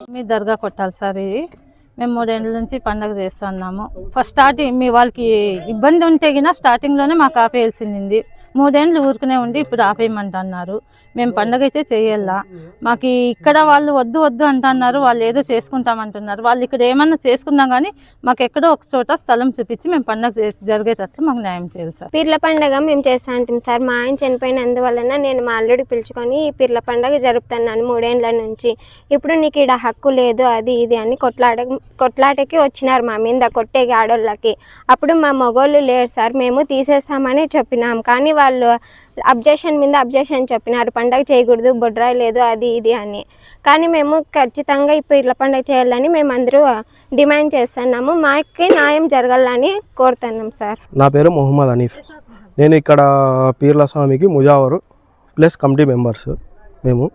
మీ దర్గా కొట్టాలి సార్ ఇది. మేము మూడేళ్ళ నుంచి పండగ చేస్తున్నాము. ఫస్ట్ స్టార్టింగ్ మీ వాళ్ళకి ఇబ్బంది ఉంటే గిన స్టార్టింగ్లోనే మాకు ఆపేయాల్సింది మూడేళ్ళు ఊరుకునే ఉండి ఇప్పుడు ఆపేయమంటున్నారు. మేము పండగ అయితే చేయాలా మాకు ఇక్కడ వాళ్ళు వద్దు వద్దు అంటున్నారు. వాళ్ళు ఏదో చేసుకుంటామంటున్నారు. వాళ్ళు ఇక్కడ ఏమన్నా చేసుకున్నా కానీ మాకు ఎక్కడో ఒక చోట స్థలం చూపించి మేము పండగ చేసి జరిగేటట్లు మాకు న్యాయం చేయాలి సార్. పీర్ల పండగ మేము చేస్తా ఉంటాం సార్ మా ఆయన చనిపోయినందువలన నేను మా అల్లుడి పిలుచుకొని పిర్ల పీర్ల పండగ జరుపుతున్నాను మూడేళ్ళ నుంచి. ఇప్పుడు నీకు ఇక్కడ హక్కు లేదు అది ఇది అని కొట్లాడ కొట్లాటకి వచ్చినారు మా మీద కొట్టేకి ఆడోళ్ళకి. అప్పుడు మా మగోళ్ళు లేరు సార్ మేము తీసేస్తామని చెప్పినాం. కానీ వాళ్ళు అబ్జెక్షన్ మీద అబ్జెక్షన్ చెప్పినారు పండగ చేయకూడదు బొడ్రాయి లేదు అది ఇది అని. కానీ మేము ఖచ్చితంగా ఇప్పుడు ఇట్లా పండగ చేయాలని మేము అందరూ డిమాండ్ చేస్తున్నాము. మాకి న్యాయం జరగాలని కోరుతున్నాం సార్. నా పేరు మొహమ్మద్ హనీఫ్. నేను ఇక్కడ పీర్ల స్వామికి ముజావరు ప్లస్ కమిటీ మెంబర్స్ మేము.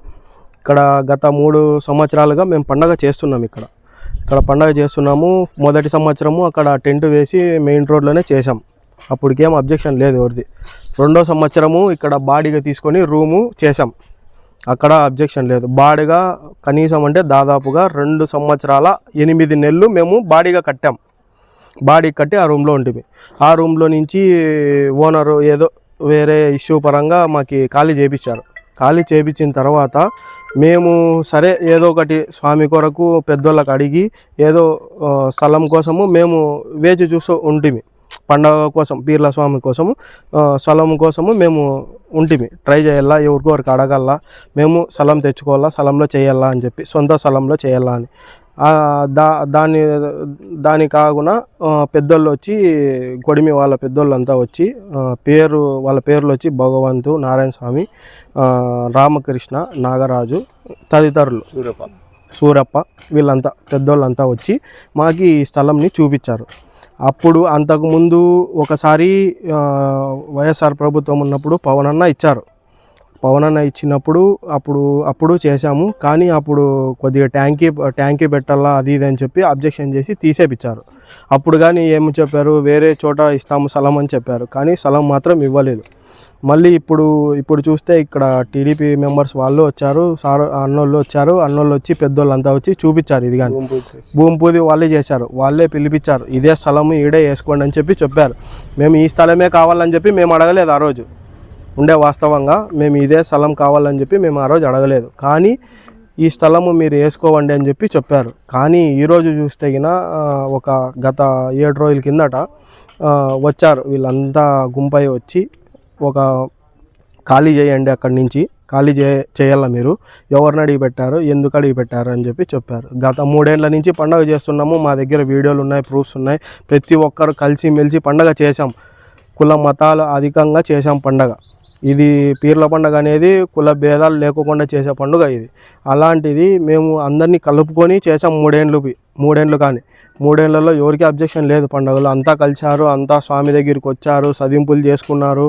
ఇక్కడ గత మూడు సంవత్సరాలుగా మేము పండగ చేస్తున్నాం ఇక్కడ. ఇక్కడ పండగ చేస్తున్నాము. మొదటి సంవత్సరము అక్కడ టెంట్ వేసి మెయిన్ రోడ్లోనే చేసాం అప్పటికేం అబ్జెక్షన్ లేదు ఎవరిది. రెండో సంవత్సరము ఇక్కడ బాడీగా తీసుకొని రూము చేసాం అక్కడ అబ్జెక్షన్ లేదు. బాడీగా కనీసం అంటే దాదాపుగా రెండు సంవత్సరాల ఎనిమిది నెలలు మేము బాడీగా కట్టాం. బాడీ కట్టి ఆ రూమ్లో ఉంటుంది ఆ రూమ్లో నుంచి ఓనరు ఏదో వేరే ఇష్యూ పరంగా మాకు ఖాళీ చేపించారు. ఖాళీ చేపించిన తర్వాత మేము సరే ఏదో ఒకటి స్వామి కొరకు పెద్దోళ్ళకి అడిగి ఏదో స్థలం కోసము మేము వేచి చూస్తూ ఉంటుంది పండగ కోసం పీర్ల స్వామి కోసము స్థలం కోసము మేము ఉంటిమి. ట్రై చేయాలా ఎవరికొరికి అడగల్లా మేము స్థలం తెచ్చుకోవాలా స్థలంలో చేయాలా అని చెప్పి సొంత స్థలంలో చేయాలా అని. దా దాని దాని కాకుండా పెద్దోళ్ళు వచ్చి కొడిమి వాళ్ళ పెద్దోళ్ళు అంతా వచ్చి పేరు వాళ్ళ పేర్లు వచ్చి భగవంతు నారాయణ స్వామి రామకృష్ణ నాగరాజు తదితరులు. సూరప్ప వీళ్ళంతా పెద్దోళ్ళంతా వచ్చి మాకు ఈ స్థలంని చూపించారు. అప్పుడు అంతకుముందు ఒకసారి వైఎస్ఆర్ ప్రభుత్వం ఉన్నప్పుడు పవన్ అన్న ఇచ్చారు. పవన్ అన్న ఇచ్చినప్పుడు అప్పుడు అప్పుడు చేశాము. కానీ అప్పుడు కొద్దిగా ట్యాంకీ ట్యాంకీ పెట్టాలా అది ఇది అని చెప్పి అబ్జెక్షన్ చేసి తీసేపిచ్చారు. అప్పుడు కానీ ఏమి చెప్పారు? వేరే చోట ఇస్తాము స్థలం అని చెప్పారు. కానీ స్థలం మాత్రం ఇవ్వలేదు. మళ్ళీ ఇప్పుడు ఇప్పుడు చూస్తే ఇక్కడ టీడీపీ మెంబర్స్ వాళ్ళు వచ్చారు. సార్ అన్నోళ్ళు వచ్చారు. అన్నోళ్ళు వచ్చి పెద్దోళ్ళు అంతా వచ్చి చూపించారు ఇది కానీ భూమి పూజ వాళ్ళే చేశారు. వాళ్ళే పిలిపించారు ఇదే స్థలం ఈడే వేసుకోండి అని చెప్పి చెప్పారు. మేము ఈ స్థలమే కావాలని చెప్పి మేము అడగలేదు ఆ రోజు. ఉండే వాస్తవంగా మేము ఇదే స్థలం కావాలని చెప్పి మేము ఆ రోజు అడగలేదు. కానీ ఈ స్థలము మీరు వేసుకోవండి అని చెప్పి చెప్పారు. కానీ ఈరోజు చూస్తే ఒక గత ఏడు రోజుల కిందట వచ్చారు. వీళ్ళంతా గుంపై వచ్చి ఒక ఖాళీ చేయండి అక్కడి నుంచి. ఖాళీ చే చేయాల మీరు? ఎవరిని అడిగి పెట్టారు? ఎందుకు అడిగి పెట్టారు? అని చెప్పి చెప్పారు. గత మూడేళ్ళ నుంచి పండగ చేస్తున్నాము. మా దగ్గర వీడియోలు ఉన్నాయి ప్రూఫ్స్ ఉన్నాయి. ప్రతి ఒక్కరు కలిసి మెలిసి పండగ చేశాం. కుల మతాలు అధికంగా చేశాం పండగ. ఇది పీర్ల పండుగ అనేది కుల భేదాలు లేకుండా చేసే పండుగ ఇది. అలాంటిది మేము అందరినీ కలుపుకొని చేసాం మూడేండ్లుకి మూడేండ్లు కానీ. మూడేళ్ళలో ఎవరికి అబ్జెక్షన్ లేదు పండుగలు. అంతా కలిశారు అంతా స్వామి దగ్గరికి వచ్చారు సదింపులు చేసుకున్నారు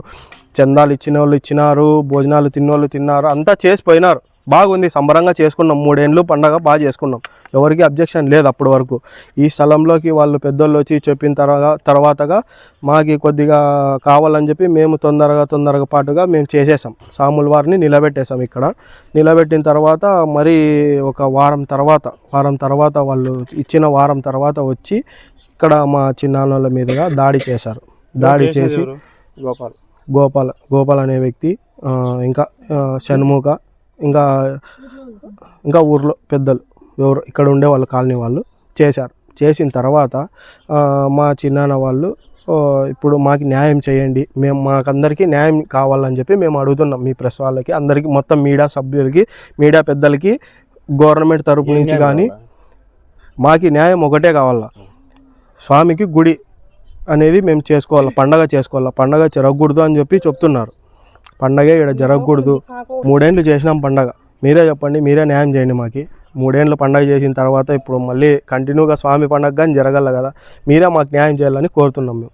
చందాలు ఇచ్చిన వాళ్ళు ఇచ్చినారు భోజనాలు తిన్నోళ్ళు తిన్నారు అంతా చేసిపోయినారు బాగుంది సంబరంగా చేసుకున్నాం. మూడేండ్లు పండగ బాగా చేసుకున్నాం. ఎవరికి అబ్జెక్షన్ లేదు అప్పటి వరకు. ఈ స్థలంలోకి వాళ్ళు పెద్దోళ్ళు వచ్చి చెప్పిన తర్వాత తర్వాతగా మాకి కొద్దిగా కావాలని చెప్పి మేము తొందరగా తొందరగా పాటుగా మేము చేసేసాం. సాముల వారిని నిలబెట్టేసాం ఇక్కడ. నిలబెట్టిన తర్వాత మరి ఒక వారం తర్వాత వారం తర్వాత వాళ్ళు ఇచ్చిన వారం తర్వాత వచ్చి ఇక్కడ మా చిన్నాన్నోళ్ళ మీదుగా దాడి చేశారు. దాడి చేసి గోపాల్. గోపాల్ గోపాల్ అనే వ్యక్తి ఇంకా షణ్ముఖ ఇంకా ఇంకా ఊర్లో పెద్దలు ఎవరు ఇక్కడ ఉండే వాళ్ళ కాలనీ వాళ్ళు చేశారు. చేసిన తర్వాత మా చిన్నాన్న వాళ్ళు "ఓ, ఇప్పుడు మాకు న్యాయం చేయండి. మేము మాకందరికీ న్యాయం కావాలని చెప్పి మేము అడుగుతున్నాం మీ ప్రెస్ వాళ్ళకి. అందరికీ మొత్తం మీడియా సభ్యులకి మీడియా పెద్దలకి గవర్నమెంట్ తరపు నుంచి కానీ మాకి న్యాయం ఒకటే కావాలా? స్వామికి గుడి అనేది మేము చేసుకోవాలి పండగ చేసుకోవాలి పండగ జరగకూడదు అని చెప్పి చెప్తున్నారు. పండగ ఇక్కడ జరగకూడదు. మూడేళ్ళు చేసినాం పండగ. మీరే చెప్పండి మీరే న్యాయం చేయండి మాకి. మూడేళ్ళు పండగ చేసిన తర్వాత ఇప్పుడు మళ్ళీ కంటిన్యూగా స్వామి పండగ కానీ జరగల కదా. మీరే మాకు న్యాయం చేయాలని కోరుతున్నాం మేము.